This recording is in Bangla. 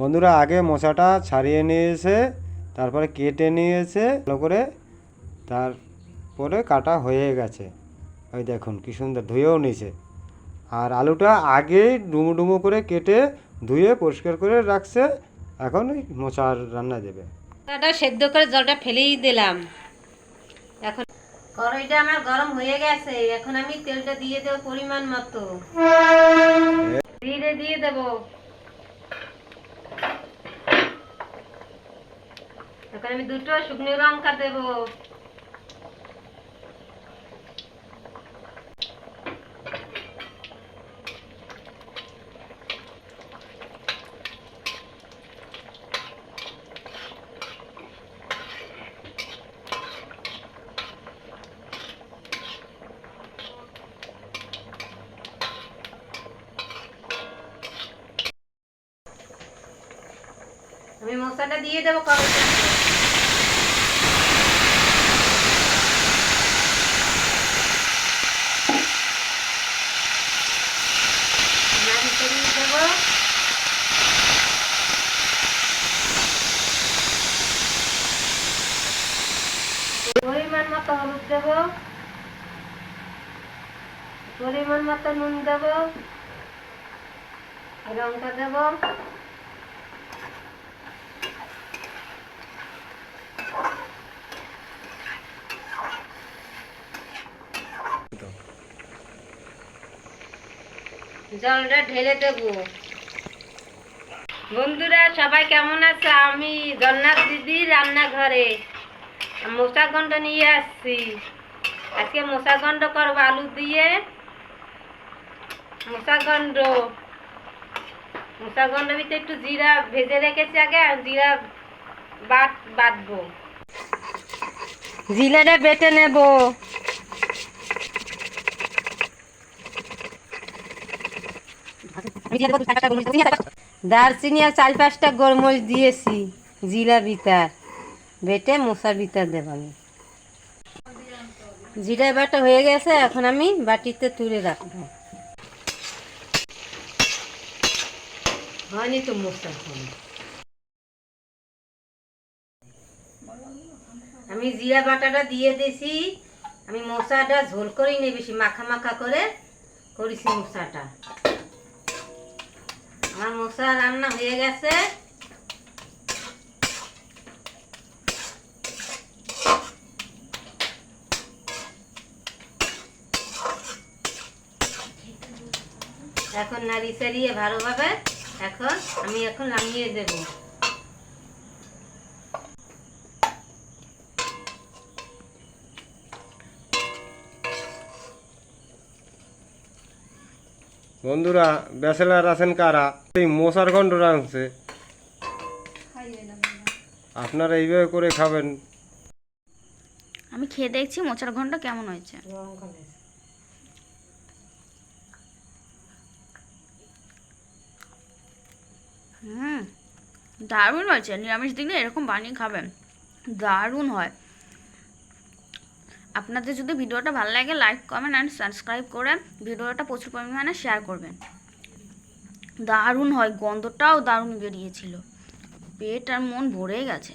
বন্ধুরা আগে মশাটা ছাড়িয়ে নিয়ে এসে তারপরে কেটে নিয়েছে ভালো করে তারপরে কাটা হয়ে গেছে। ওই দেখুন কি সুন্দর ধুয়েও নিছে আর আলুটা আগেই ডুমো ডুমো করে কেটে ধুয়ে পরিষ্কার করে রাখছে এখন ওই মশার রান্না দেবে। সেদ্ধ করে জলটা ফেলেই দিলাম। এখন কড়াইটা আমার গরম হয়ে গেছে এখন আমি তেলটা দিয়ে দেবো পরিমাণ মতো। ধীরে দিয়ে দেব। এখন আমি দুটো শুকনো লঙ্কা দেব। আমি মশলাটা দিয়ে দেবো কড়াইতে। নাড়িতে দিয়ে দেবো পরিমাণ মতো হলুদ দেব পরিমাণ মতো নুন দেব লঙ্কা দেব। জলটা ঢেলে দেবো। বন্ধুরা, সবাই কেমন আছে? আমি জন্নাথ দিদি রান্নাঘরে। মশা গন্ড নিয়ে আসছি। আজকে মশা গন্ড করব আলু দিয়ে। মশা গন্ড মশা গন্ড ভিতরে একটু জিরা ভেজে রেখেছি আগে, আর জিরা বাট বাটবো জিরাটা বেটে নেব। দারচিনি আর চার পাঁচটা গোলমরিচ দিয়েছি বিতার বেটে মশার বিতার দেব আমি। জিরা বাটা হয়ে গেছে, এখন আমি বাটিতে তুলে রাখব। হয়নি তো আমি জিরা বাটাটা দিয়ে দিয়েছি, আমি মশাটা ঝোল করেই নেই বেশি মাখা মাখা করে করেছি মশাটা। আমার মশলা রান্না হয়ে গেছে। এখন নাড়ি সারিয়ে ভালোভাবে এখন আমি এখন নামিয়ে দেব। বন্ধুরা, ব্যাচেলার আছেন কারা? এই মশার খণ্ড রাঁধছে আপনারা এইভাবে করে খাবেন। আমি খেয়ে দেখছি মোচার ঘণ্টা কেমন হয়েছে। দারুণ হয়েছে। নিরামিষ দিনে এরকম বানিয়ে খাবেন। দারুণ হয়। আপনাদের যদি ভিডিওটা ভালো লাগে লাইক কমেন্ট অ্যান্ড সাবস্ক্রাইব করে ভিডিওটা প্রচুর পরিমাণে শেয়ার করবেন। দারুণ হয়, গন্ধটাও দারুণ বেরিয়েছিল। পেট আর মন ভরে গেছে।